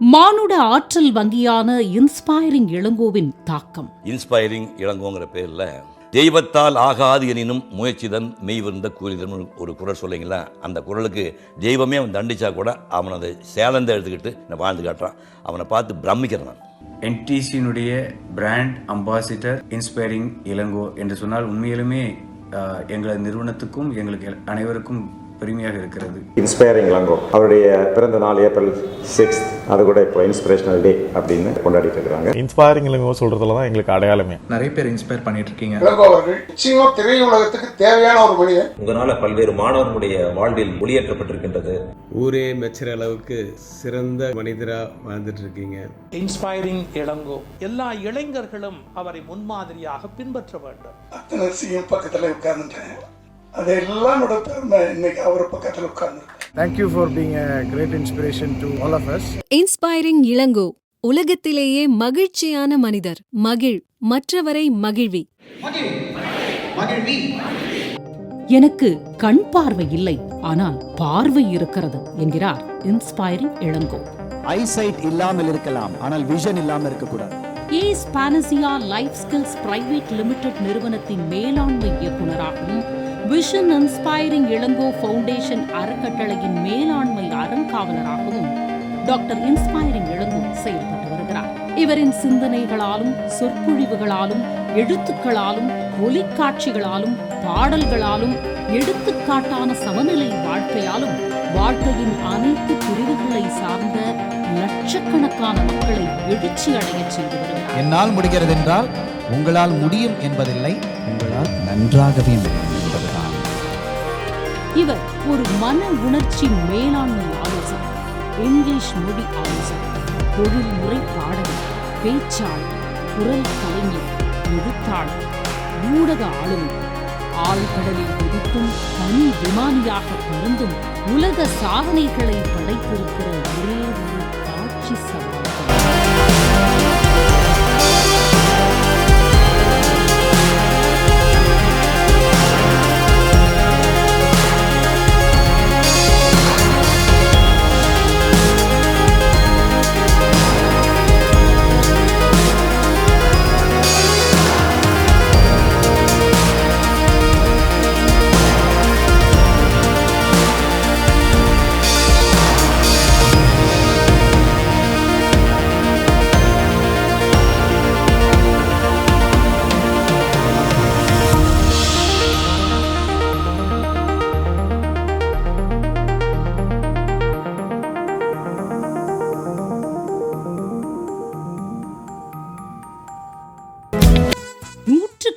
மானுட ஆற்றல் வங்கியான இன்ஸ்பைரிங் இளங்கோவின் தாக்கம். இன்ஸ்பைரிங் இளங்கோங்கிற பேரில் தெய்வத்தால் ஆகாது எனினும் முயற்சிதன் மெய்விருந்த கூறிதன் ஒரு குரல் சொல்லிங்களா அந்த குரலுக்கு தெய்வமே அவன் தண்டிச்சா கூட அவன் அதை சேலந்த எடுத்துக்கிட்டு நான் வாழ்ந்து காட்டுறான். அவனை பார்த்து பிரமிக்கிறேன் என்டிசியினுடைய பிராண்ட் அம்பாசிடர் இன்ஸ்பைரிங் இளங்கோ என்று சொன்னால் உண்மையிலுமே எங்களது நிறுவனத்துக்கும் எங்களுக்கு அனைவருக்கும் பெருமையாக இருக்கிறது. இன்ஸ்பைரிங் லங்கோ அவருடைய பிறந்த நாள் ஏப்ரல் சிக்ஸ் அது கூட இப்போ இன்ஸ்பிரேஷனல் டே அப்படின்னு கொண்டாடிட்டு இருக்கிறாங்க இன்ஸ்பைரிங் இல்லைங்க சொல்றதுல தான் எங்களுக்கு அடையாளமே. நிறைய பேர் இன்ஸ்பயர் பண்ணிட்டு இருக்கீங்க. அவர்கள் நிச்சயமா திரையுலகத்துக்கு தேவையான ஒரு மனிதன் உங்களால் பல்வேறு மாணவர்களுடைய வாழ்வில் ஒளியேற்றப்பட்டிருக்கின்றது. ஊரே மெச்சுற அளவுக்கு சிறந்த மனிதரா வாழ்ந்துட்டு இருக்கீங்க இன்ஸ்பைரிங் இளங்கோ. எல்லா இளைஞர்களும் அவரை முன்மாதிரியாக பின்பற்ற வேண்டும். பக்கத்துல உட்கார்ந்துட்டேன். அதெல்லாம் பெருமை இன்னைக்கு அவர் பக்கத்துல உட்கார்ந்துருக்கேன் thank you for being great inspiration to all of us inspiring Ilango உலகத்திலேயே மகிழ்ச்சியான மனிதர். மகிழ் மற்றவரை மகிழ்வி. எனக்கு கண் பார்வை இல்லை ஆனால் பார்வை இருக்கிறது என்கிறார் இன்ஸ்பைரிங் இளங்கோ. ஐசைட் இல்லாமல் இருக்கலாம் ஆனால் விஷன் இல்லாமல் இருக்கக்கூடாது. AS panacea life skills private limited நிறுவனத்தின் மேலாண்மை இயக்குநராகவும் விஷன் இன்ஸ்பைரிங் இளங்கோ ஃபவுண்டேஷன் அறக்கட்டளையின் மேலாண்மை அறங்காவலராகவும் டாக்டர் இன்ஸ்பைரிங் இளங்கோ செயல்பட்டு வருகிறார். இவரின் சிந்தனைகளாலும் சொற்பொழிவுகளாலும் எழுத்துக்களாலும் ஒலிக்காட்சிகளாலும் பாடல்களாலும் எடுத்துக்காட்டான சமநிலை வாழ்க்கையாலும் வாழ்க்கையின் அனைத்து பிரிவுகளை சார்ந்த லட்சக்கணக்கான மக்களை எழுச்சி அடைய செய்து வருகிறார். என்னால் முடிகிறது என்றால் உங்களால் முடியும் என்பதில்லை உங்களால் நன்றாகவே முடியும். இவர் ஒரு மன உணர்ச்சி மேலாண்மை ஆலோசகர் இங்கிலீஷ் மொழி ஆலோசகர் தொழில்முறை பாடகர் பேச்சாளர் குரல் கலைஞர் எழுத்தாளர் ஊடக ஆளுநர் ஆழ்கடலில் குதித்தும் தனி விமானியாக பறந்தும் உலக சாதனைகளை படைத்திருக்கிற ஒரே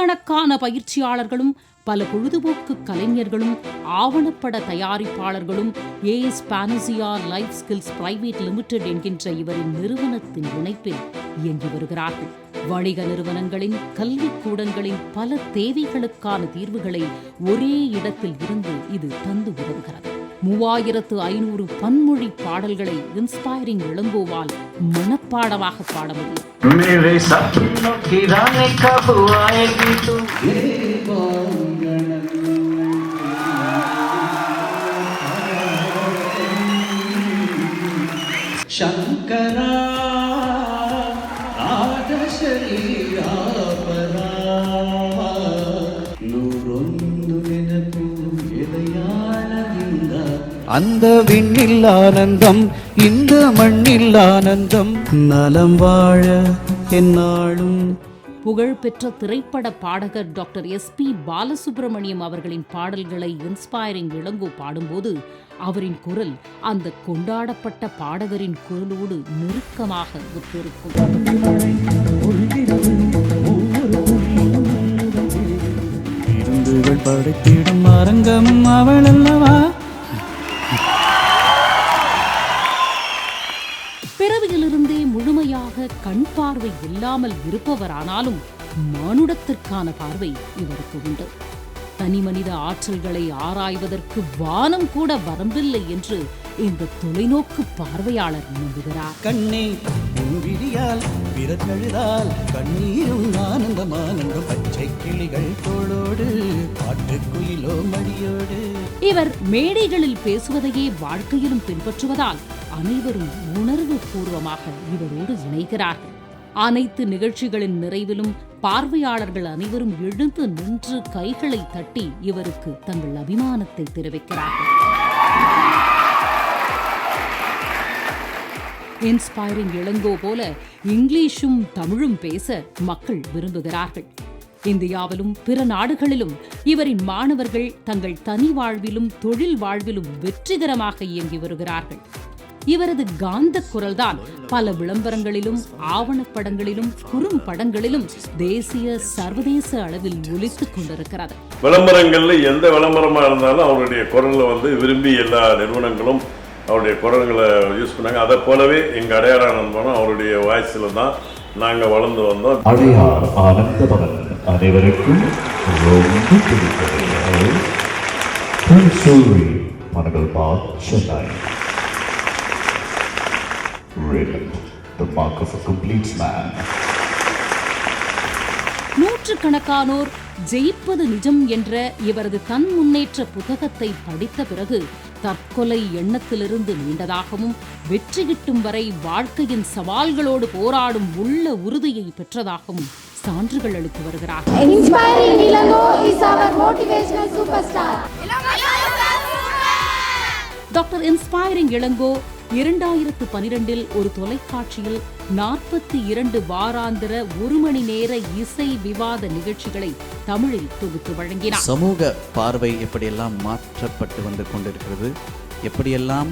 நூற்றுக்கணக்கான பயிற்சியாளர்களும் பல பொழுதுபோக்கு கலைஞர்களும் ஆவணப்பட தயாரிப்பாளர்களும் AS panacea life skills private limited என்கின்ற இவரின் நிறுவனத்தின் இணைப்பில் இயங்கி வருகிறார்கள். வணிக நிறுவனங்களின் கல்விக் கூடங்களின் பல தேவைகளுக்கான தீர்வுகளை ஒரே இடத்தில் இருந்து இது தந்து உதவுகிறது. மூவாயிரத்து ஐநூறு பன்மொழி பாடல்களை இன்ஸ்பைரிங் இளங்கோவால் மனப்பாடமாக பாட முடியும் சங்கரா அந்த விண்ணில் ஆனந்தம் இந்த மண்ணில் ஆனந்தம். நலம் வாழ என்னாலும். புகழ்பெற்ற திரைப்பட பாடகர் டாக்டர் எஸ் பி பாலசுப்ரமணியம் அவர்களின் பாடல்களை இன்ஸ்பைரிங் இளங்கோ பாடும்போது அவரின் குரல் அந்த கொண்டாடப்பட்ட பாடகரின் குரலோடு நெருக்கமாக ஒத்திருக்கும். விருந்துகள் படைத்திடும் அரங்கம் அவள் அல்லவா முழுமையாக கண் பார்வை இல்லாமல் இருப்பவரானாலும் மானுடத்திற்கான பார்வை இவருக்கு உண்டு. தனிமனித ஆற்றல்களை ஆராய்வதற்கு வானம் கூட வரம்பில்லை என்று இந்த தொலைநோக்கு பார்வையாளர் நம்புகிறார். கண்ணே விழியால் பிறக்கழுதால் கண்ணீரும் ஆனந்தம் ஆனந்தம். பச்சை கிளிகள் தோளோடு பாட்டுக்குயிலோ மடியோடு. இவர் மேடைகளில் பேசுவதையே வாழ்க்கையிலும் பின்பற்றுவதால் அனைவரும் உணர்வு பூர்வமாக இவரோடு இணைகிறார்கள். அனைத்து நிகழ்ச்சிகளின் நிறைவிலும் பார்வையாளர்கள் அனைவரும் எழுந்து நின்று கைகளை தட்டி இவருக்கு தங்கள் அபிமானத்தை தெரிவிக்கிறார்கள். இன்ஸ்பைரிங் இளங்கோ போல இங்கிலீஷும் தமிழும் பேச மக்கள் விரும்புகிறார்கள். இந்தியாவிலும் பிற நாடுகளிலும் இவரின் மாணவர்கள் தங்கள் தனி வாழ்விலும் தொழில் வாழ்விலும் வெற்றிகரமாக இயங்கி வருகிறார்கள். இவரது காந்த குரல்தான் பல விளம்பரங்களிலும் ஆவணப்படங்களிலும் குறும்படங்களிலும் தேசிய சர்வதேச அளவில் ஒலித்துக் கொண்டிருக்கிறது. விளம்பரங்கள்ல எந்த விளம்பரமா இருந்தாலும் அவருடைய குரல்ல வந்து விரும்பி எல்லா நிறுவனங்களும் அவருடைய குரல்களை யூஸ் பண்ணாங்க. அதை போலவே எங்க அடையாள நண்பனும் அவருடைய வாய்ஸ்ல தான் நாங்க வளர்ந்து வந்தோம். அடையார் அனைவருக்கும் ரொம்ப பிடித்தது. மனங்கள் பாத் Chennai. Brilliant. The mark of a complete man. நூற்றுக்கணக்கானோர் ஜெயிப்பது நிஜம் என்ற இவரது தன் முன்னேற்ற புத்தகத்தை படித்த பிறகு தற்கொலை எண்ணத்திலிருந்து மீண்டதாகவும் வெற்றி கிட்டும் வரை வாழ்க்கையின் சவால்களோடு போராடும் உள்ள உறுதியை பெற்றதாகவும் சான்றுகள் அளித்து வருகிறார் Inspiring Ilango is our motivational superstar. Doctor inspiring Ilango இரண்டாயிரத்து பனிரெண்டில் ஒரு தொலைக்காட்சியில் நாற்பத்தி இரண்டு வாராந்திர ஒரு மணி நேர இசை விவாத நிகழ்ச்சிகளை தமிழில் தொகுத்து வழங்கினார். சமூக பார்வை எப்படியெல்லாம் மாற்றப்பட்டு வந்து கொண்டிருக்கிறது எப்படியெல்லாம்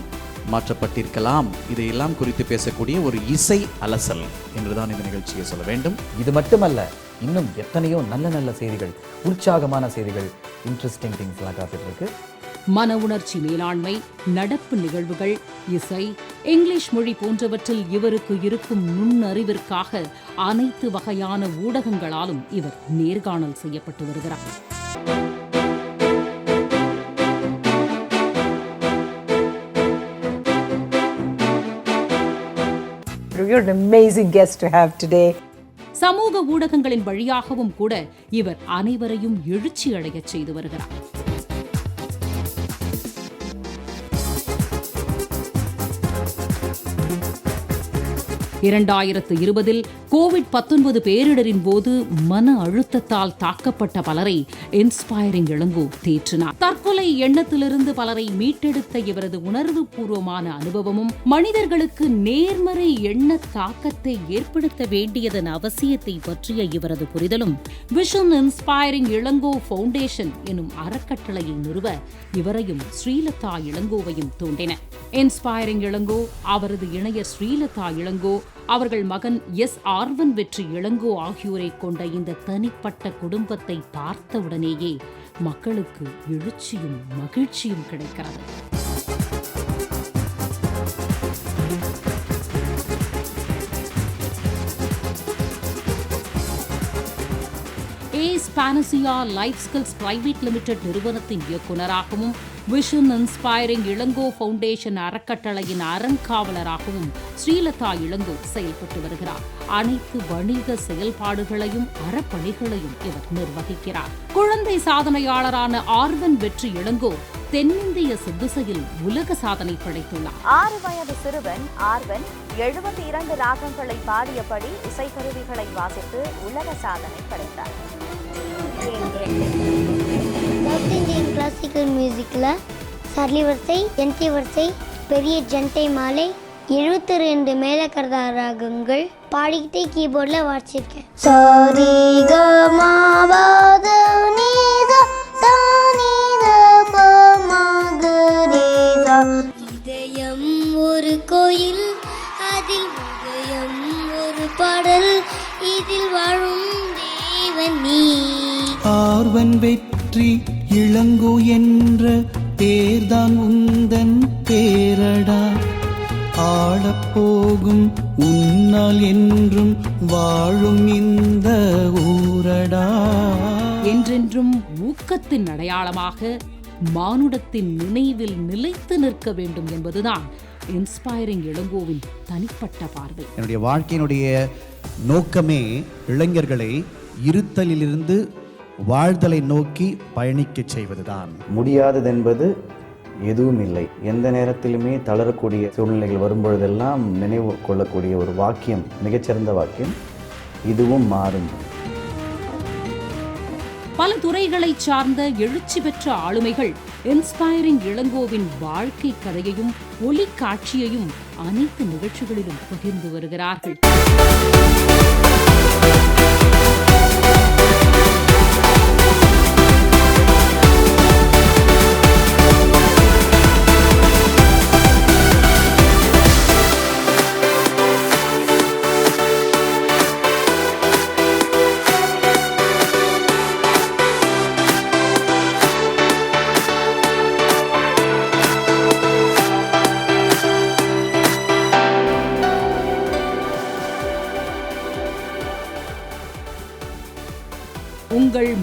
மாற்றப்பட்டிருக்கலாம் இதையெல்லாம் குறித்து பேசக்கூடிய ஒரு இசை அலசல் என்றுதான் இந்த நிகழ்ச்சியை சொல்ல வேண்டும். இது மட்டுமல்ல இன்னும் எத்தனையோ நல்ல நல்ல செய்திகள் உற்சாகமான செய்திகள் இன்ட்ரெஸ்டிங் திங்ஸ்லாம் காத்துட்டு இருக்கு. மன உணர்ச்சி மேலாண்மை நடப்பு நிகழ்வுகள் இசை இங்கிலீஷ் மொழி போன்றவற்றில் இவருக்கு இருக்கும் நுண்ணறிவிற்காக அனைத்து வகையான ஊடகங்களாலும் இவர் நேர்காணல் செய்யப்பட்டு வருகிறார் You're an amazing guest to have today. சமூக ஊடகங்களின் வழியாகவும் கூட இவர் அனைவரையும் எழுச்சி அடையச் செய்து வருகிறார் இரண்டாயிரத்து இருபதில் கோவிட் பத்தொன்பது பேரிடரின் போது மன அழுத்தத்தால் தாக்கப்பட்ட பலரை இன்ஸ்பைரிங் இளங்கோ தேற்றினார். தற்கொலை எண்ணத்திலிருந்து பலரை மீட்டெடுத்த இவரது உணர்வு பூர்வமான அனுபவமும் மனிதர்களுக்கு நேர்மறை எண்ண தாக்கத்தை ஏற்படுத்த வேண்டியதன் அவசியத்தை பற்றிய இவரது புரிதலும் விஷன் இன்ஸ்பைரிங் இளங்கோ ஃபவுண்டேஷன் எனும் அறக்கட்டளையை நிறுவ இவரையும் ஸ்ரீலதா இளங்கோவையும் தூண்டின. இன்ஸ்பைரிங் இளங்கோ அவரது இணைய ஸ்ரீலதா இளங்கோ அவர்கள் மகன் எஸ் ஆர்வன் வெற்றி இளங்கோ ஆகியோரை கொண்ட இந்த தனிப்பட்ட குடும்பத்தை பார்த்தவுடனேயே மக்களுக்கு எழுச்சியும் மகிழ்ச்சியும் கிடைக்கிறது. A panacea life skills private limited நிறுவனத்தின் இயக்குநராகவும் விஷன் இன்ஸ்பைரிங் இளங்கோ ஃபவுண்டேஷன் அறக்கட்டளையின் அறங்காவலராகவும் ஸ்ரீலதா இளங்கோ செயல்பட்டு வருகிறார். அனைத்து வணிக செயல்பாடுகளையும் அறப்பணிகளையும் இவர் நிர்வகிக்கிறார். குழந்தை சாதனையாளரான ஆர்வன் வெற்றி இளங்கோ தென்னிந்திய சித்திசையில் உலக சாதனை படைத்துள்ளார். ஆறு வயது சிறுவன் ஆர்வன் எழுபத்தி இரண்டு ராகங்களை பாடியபடி இசைக்கருவிகளை வாசித்து உலக சாதனை படைத்தார். சவுத் இந்தியன் கிளாசிக்கல் மியூசிக்கில் சரளி வரிசை ஜந்தி வரிசை பெரிய ஜந்தை மாலை எழுபத்தி ரெண்டு மேலக்கரதா ராகங்கள் பாடிக்கிட்டே கீபோர்டில் வாசிச்சிருக்கேன் சாரி இதயம் ஒரு கோயில் அதில் உதயம் ஒரு பாடல் இதில் வாழும் தேவன் நீ. ஆர்வன் வெற்றி இளங்கோ என்ற பேர்தான் உந்தன் பேரடா. ஆளப்போகும் உன்னால் என்றும் வாழும் இந்த ஊரடா. என்றென்றும் ஊக்கத்தின் அடையாளமாக மானுடத்தின் நினைவில் நிலைத்து நிற்க வேண்டும் என்பதுதான் இன்ஸ்பைரிங் இளங்கோவின் தனிப்பட்ட பார்வை. என்னுடைய வாழ்க்கையினுடைய நோக்கமே இளைஞர்களை இருத்தலிலிருந்து வாழ்தலை நோக்கி பயணிக்கச் செய்வதுதான். முடியாதது என்பது எதுவும் இல்லை எந்த நேரத்திலுமே தளரக்கூடிய சூழ்நிலைகள் வரும்பொழுதெல்லாம் நினைவு கொள்ளக்கூடிய ஒரு வாக்கியம் மிகச்சிறந்த வாக்கியம் இதுவும் மாறும். பல துறைகளை சார்ந்த எழுச்சி பெற்ற ஆளுமைகள் இன்ஸ்பைரிங் இளங்கோவின் வாழ்க்கை கதையையும் ஒளி காட்சியையும் அனைத்து நிகழ்ச்சிகளிலும் பகிர்ந்து வருகிறார்கள்.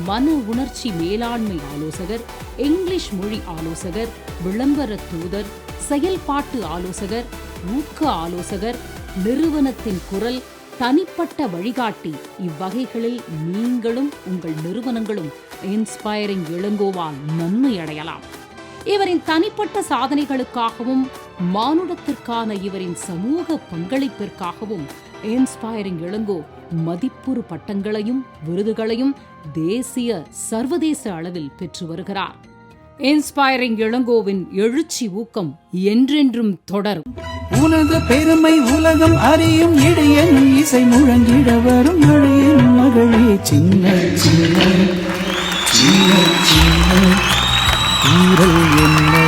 மன உணர்ச்சி மேலாண்மை ஆலோசகர் இங்கிலீஷ் மொழி ஆலோசகர் விளம்பர தூதர் செயல்பாட்டு ஆலோசகர் ஊக்க ஆலோசகர் நிறுவனத்தின் குரல் தனிப்பட்ட வழிகாட்டி. இவ்வகைகளில் நீங்களும் உங்கள் நிறுவனங்களும் இன்ஸ்பயரிங் இளங்கோவால் நன்மை அடையலாம். இவரின் தனிப்பட்ட சாதனைகளுக்காகவும் மானுடத்திற்கான இவரின் சமூக பங்களிப்பிற்காகவும் இன்ஸ்பயரிங் இளங்கோ மதிப்புறு பட்டங்களையும் விருதுகளையும் தேசிய சர்வதேச அளவில் பெற்று வருகிறார். இன்ஸ்பைரிங் இளங்கோவின் எழுச்சி ஊக்கம் என்றென்றும் தொடரும். உனது பெருமை உலகம் அறியும் இடையனும் இசை முழங்கிட வரும் மழையின் மகளே சின்ன சின்ன சின்ன சின்ன. என்ன?